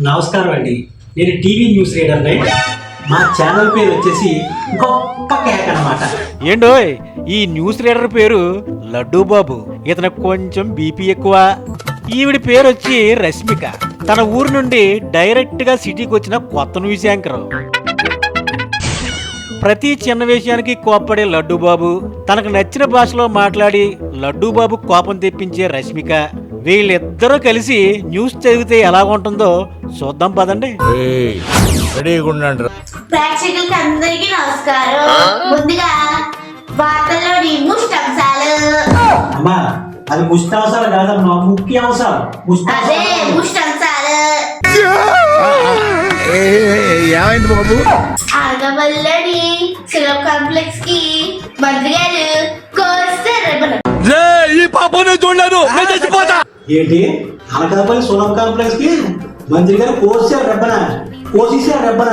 నమస్కారం అండి. నేను టీవీ న్యూస్ రీడర్ని మా ఛానల్ పేరు వచ్చేసి గొప్ప కేక్ అనమాట ఏంటో ఈ న్యూస్ రీడర్ పేరు లడ్డూ బాబు. ఇతనికి కొంచెం బీపీ ఎక్కువ. ఈవిడి పేరు వచ్చి రష్మిక. తన ఊరు నుండి డైరెక్ట్గా సిటీకి వచ్చిన కొత్త న్యూస్ యాంకర్. ప్రతి చిన్న విషయానికి కోప్పడే లడ్డూ బాబు. తనకు నచ్చిన భాషలో మాట్లాడి లడ్డూ బాబు కోపం తెప్పించే రష్మిక. వీళ్ళిద్దరూ కలిసి న్యూస్ చదివితే ఎలా ఉంటుందో చూద్దాం పదండి. రెడీగా ఉండండి ప్రేక్షకులకి అందరికీ నమస్కారం. ముందుగా వార్తల్లోని ముష్టంశాలు. అమ్మా అది కాదమ్మా ముఖ్య అవసరం అదే ముష్టంశాలు. ఏమైంది బాబు? కాంప్లెక్స్కి మంత్రి గారు ఈ పాపనే ఏంటి? అనకాపల్లి సోనం కాంప్లెక్స్కి మంత్రి గారు కోసారు రెబ్బన. కోసేసారు రెబ్బన.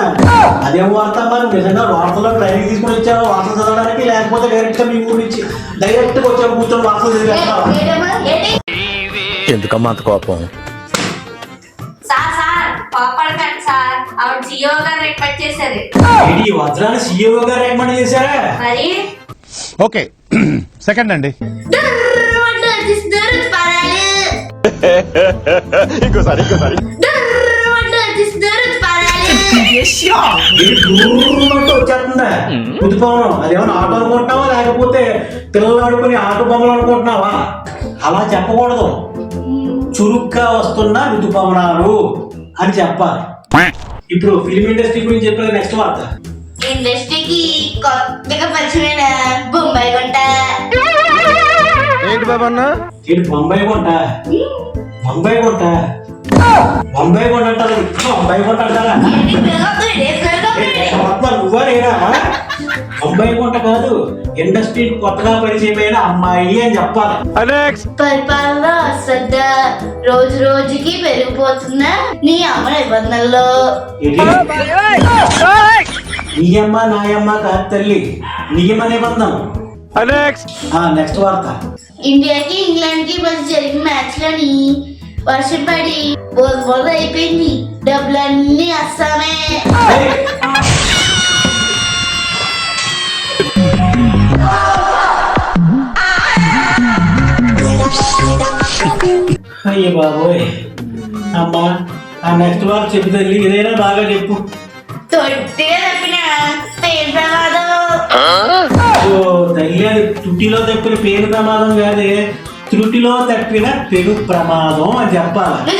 అదేం వార్త మరి నిజంగా వార్తలో ట్రైనింగ్ తీసుకుని వచ్చావా? వార్తలు చదవడానికి లేకపోతే డైరెక్ట్గా మీ ఊరి నుంచి డైరెక్ట్గా వచ్చావు? కూర్చొని వార్తలు చదివేస్తావా? ఏంటి ఎందుకమ్మా అంత కోపం? సార్ సార్ పాపడకండి సార్. ఆవిడ జియో గారు రిక్వెస్ట్ చేశారు. ఏంటి ఈ వజ్రాన్ని సీఈఓ గారు రికమెండ్ చేశారా? మరి? ఓకే సెకండ్ అండి. దుర్రుమంటూ దుర్రుమంటూ వచ్చేస్తున్నారు పరాలు అదేమన్నా ఆటో అనుకుంటున్నావా లేకపోతే పిల్లలు ఆడుకుని ఆట బొమ్మలు అనుకుంటున్నావా అలా చెప్పకూడదు చురుగ్గా వస్తున్న ఋతుపవనాలు అని చెప్పాలి ఇప్పుడు ఫిలిం ఇండస్ట్రీ గురించి చెప్పిన నెక్స్ట్ వార్త ఇండస్ట్రీకి కొత్తగా పరిచయమైన బొంబాయి కొంట ఏంటి బాబు అన్న? బొంబాయి కొంట. బొంబాయి కొంట. బొంబాయి కొంట అంటారు. బొంబాయి కొంట అంటారా. మొత్తం నువ్వా నేనా? బొంబాయి కొంట కాదు ఇండస్ట్రీ కొత్తగా పరిచయమైన అమ్మాయి అని చెప్పాలి. అలెక్స్! పరిపాలన అశ్రద్ధ రోజు రోజుకి పెరిగిపోతున్న నీ అమ్మ నిబంధనల్లో. ఏంటి? నీయమ్మ నాయమ్మ కాదు తల్లి. నియమ నిబంధన. అలెక్స్! ఆ నెక్స్ట్ వార్త. ఇండియాకి ఇంగ్లాండ్కి మధ్య జరిగిన మ్యాచ్లోని వర్షం పడి బోధ అయిపోయింది. డబ్బులన్నీ అస్సామే! అయ్య బాబోయ్. అమ్మా ఆ నెక్స్ట్ వార్త చెప్పు తల్లి ఏదైనా బాగా చెప్పు. తొట్టిగా తుటిలో తప్పిన పేరు ప్రమాదం కాదే. త్రుటిలో తప్పిన పెను ప్రమాదం అని చెప్పాలి?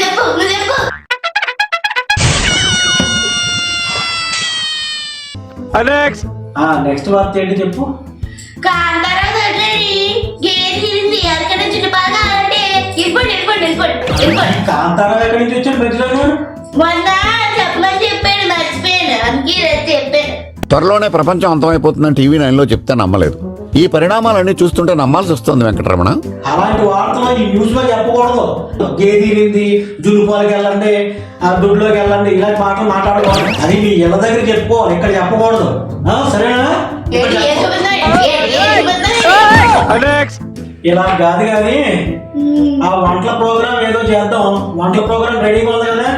నెక్స్ట్ వార్త ఏంటి చెప్పు? కాంతారా కాంతారావు ఎక్కడి నుంచి వచ్చాడు మధ్యలో మొన్న చెప్పమని చెప్పాడు మర్చిపోయాను. అందుకే ఈరోజు చెప్పాను. త్వరలోనే ప్రపంచం అంతమైపోతుందని టీవీ నైన్లో చెప్తే నమ్మలేదు. ఈ పరిణామాలన్నీ చూస్తుంటే నమ్మాల్సి వస్తుంది వెంకటరమణ. అలాంటి వార్తలు ఈ న్యూస్లో చెప్పకూడదు గేదీరింది జులుపాలకి వెళ్ళండి ఆ దుడ్లోకి వెళ్ళండి ఇలాంటి మాటలు మాట్లాడకూడదు. అది మీ ఇళ్ళ దగ్గర చెప్పుకోవాలి ఇక్కడ చెప్పకూడదు. ఆ, సరేనా? ఇలా కాదు కానీ ఆ వంటల ప్రోగ్రామ్ ఏదో చేద్దాం. వంటల ప్రోగ్రామ్ రెడీగా ఉంది కదా?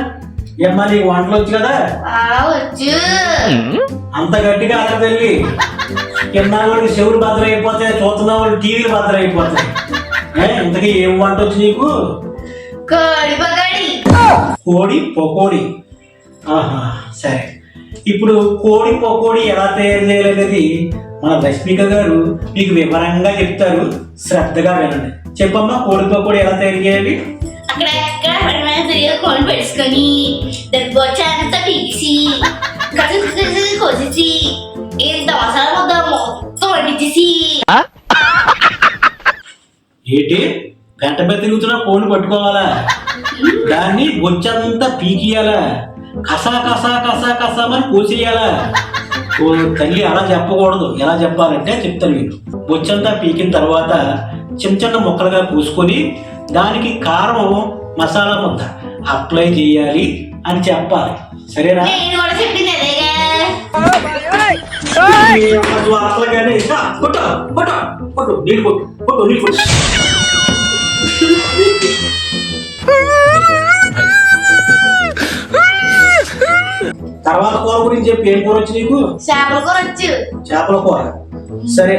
ఏమ్మా నీకు వంటలు వచ్చు కదా? ఆ, వచ్చు. అంత గట్టిగా అక్కడ వెళ్ళి కింద వాళ్ళు చెవులు భద్ర అయిపోతాయి చూస్తున్న వాళ్ళు టీవీలు భద్ర అయిపోతాయి ఇంతకీ ఏం వంట వచ్చి నీకు? కోడి పకోడి. కోడి ఆహా సరే. ఇప్పుడు కోడి పకోడి ఎలా తయారు చేయాలనేది మన రష్మిక గారు మీకు వివరంగా చెప్తారు. శ్రద్ధగా వినండి. చెప్పమ్మా కోడి పకోడి ఎలా తయారు చేయాలి? అక్కడ ఎక్కడ పడిన సరిగా కోడి పెట్టుకొని దాని బొచ్చ మొత్తం వడ్డించేసి ఏంటి పెంట మీద తిరుగుతున్న ఫోన్ పట్టుకోవాలా దాన్ని బొచ్చంతా పీకియాలా కసా కసా కసా కసా అని కోసేయాలా తల్లి అలా చెప్పకూడదు ఎలా చెప్పాలంటే చెప్తాను మీరు బొచ్చంతా పీకిన తర్వాత చిన్న చిన్న ముక్కలుగా పూసుకొని దానికి కారం మసాలా ముద్ద అప్లై చేయాలి అని చెప్పాలి సరేనా నేను కూడా చెప్పింది అదేగా ఈ అమ్మ అసలుగానే ఇక కొట్టు కొట్టు కొట్టు నీళ్ళు కొట్టు కొట్టు నీళ్ళు కొట్టు తర్వాత కూర గురించి చెప్పి ఏం కూర వచ్చి నీకు? చేపల కూర వచ్చు. చేపల కూర. సరే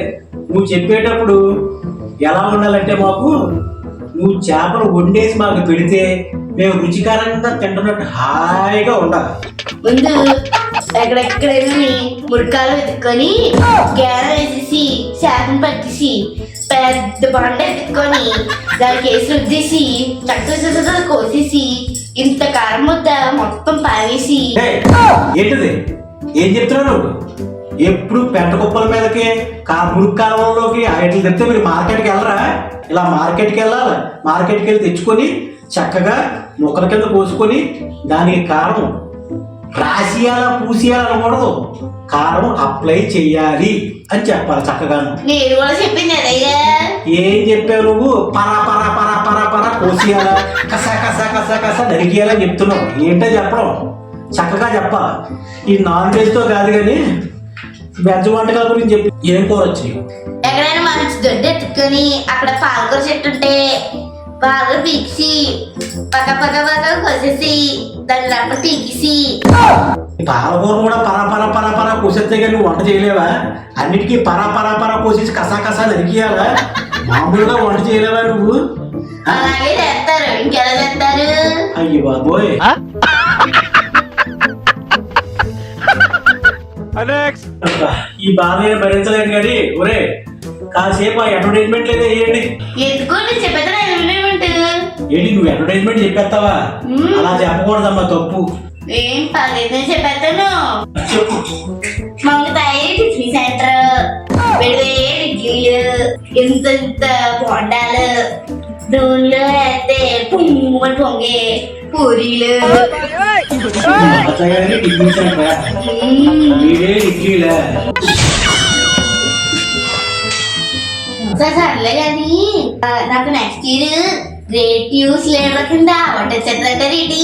నువ్వు చెప్పేటప్పుడు ఎలా ఉండాలంటే మాకు నువ్వు చేపలు వండేసి మాకు పెడితే మేము రుచికరంగా తింటున్నట్టు హాయిగా ఉండాలి. ఎక్కడెక్కడైనా మురికాలు వెతుక్కొని గేర వేసేసి శాతం పట్టేసి పెద్ద బండ ఎత్తుకొని దానికి వేసి రుద్దేసి చక్కగా కోసేసి ఇంత కారం ముద్ద మొత్తం పారేసి ఏంటిది? ఏం చెప్తున్నావు ఎప్పుడు పెంట కుప్పల మీదకి కా మురుక్కాలంలోకి కాలంలోకి తెస్తే మీరు మార్కెట్కి వెళ్ళరా? ఇలా మార్కెట్కి వెళ్ళాలి. మార్కెట్కి వెళ్ళి తెచ్చుకొని చక్కగా ముక్కల కింద పోసుకొని దానికి కారం రాసియాల పూసియాల అనకూడదు. కారం అప్లై చెయ్యాలి అని చెప్పాలి చక్కగాను నేను కూడా చెప్పింది అదయ్యా ఏం చెప్పావు నువ్వు? పరా పరా పరా పరా పరా కోసియాలా కస కస కస కస నరికియాలని చెప్తున్నావు. ఏంటో చెప్పడం. చక్కగా చెప్పాలి. ఈ నాన్ వెజ్తో కాదు కానీ వెజ్ వంటకాల గురించి చెప్పి ఏం కూర వచ్చినాయి ఎక్కడైనా మంచి దొడ్డు ఎత్తుకొని అక్కడ పాలకూర చెట్టు ఉంటే బాగా పీక్సి పక్క పక్క పక్క దాని రప్ప పాలకూర కూడా పరా పరా పరా పరా కోసేస్తే కానీ వంట చేయలేవా అన్నిటికీ పరా పరా పరా కోసేసి కసా కసా నరికియాలా మామూలుగా వంట చేయలేవా నువ్వు ఆ? అలాగే చేస్తారు ఇంకెలా చేస్తారు అయ్యి బాబోయ్ ఈ బాధ భరించలేను కానీ ఒరే కాసేపు ఆ అడ్వర్టైజ్మెంట్ లేదా వేయండి ఎందుకు నేను చెప్పేది ఏంటి నువ్వు అడ్వర్టైజ్మెంట్ చెప్పేస్తావా మ్మ్. అలా చెప్పకూడదమ్మా తప్పు ఏం పర్లేదు నేను చెప్పేస్తాను చెప్పు మంగతాయి టిఫిన్ సెంటర్ వేడివేడి ఇడ్లీలు ఇంత ఇంత బొండాలు నూనెలో వేస్తే పొంగుమని పొంగే పూరీలు అత్తగారికి టిఫిన్ సెంటర్ మ్మ్. మీరే ఇడ్లీలా సరే సర్లే కానీ ఆ, నాకు next year great news leader కింద వంట చిత్రంటే రెడీ.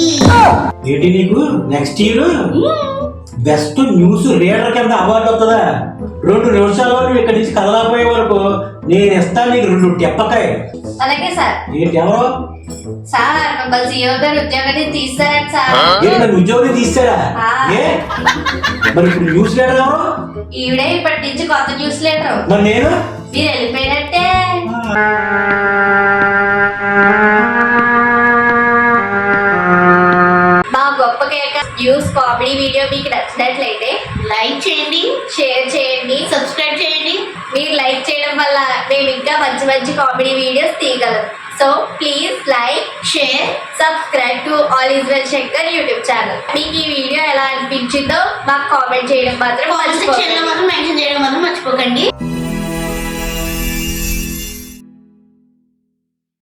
ఏంటి నీకు? Next year best news reader కింద అవార్డు వస్తుందా? రెండు నిమిషాల్లో నువ్వు ఇక్కడి నుంచి కదలకపోయే వరకు నేను ఇస్తాను నీకు రెండు టెప్పకాయ అలాగే సార్. ఏంటి ఎవరో? సార్ మిమ్మల్ని సీఓ గారు ఉద్యోగాన్ని తీస్తారట సార్. ఏంటి నన్ను ఉద్యోగం తీస్తారా. ఏ? మరి ఇప్పుడు న్యూస్ లీడర్ ఎవరు? ఈవిడే ఇప్పటి నుంచి కొత్త న్యూస్ లీడర్ మరి నేను? మీరు వెళ్ళిపోయినట్టే. న్యూస్ కామెడీ వీడియో మీకు నచ్చినట్లయితే లైక్ చేయండి షేర్ చేయండి సబ్స్క్రైబ్ చేయండి. మీరు లైక్ చేయడం వల్ల మేము ఇంకా మంచి మంచి కామెడీ వీడియోస్ తీయగలం. So please like share subscribe to all is well Shankar YouTube channel మీకు ఈ వీడియో ఎలా అనిపించిందో మాకు కామెంట్ చేయడం మాత్రం మెన్షన్ చేయడం మాత్రం మర్చిపోకండి.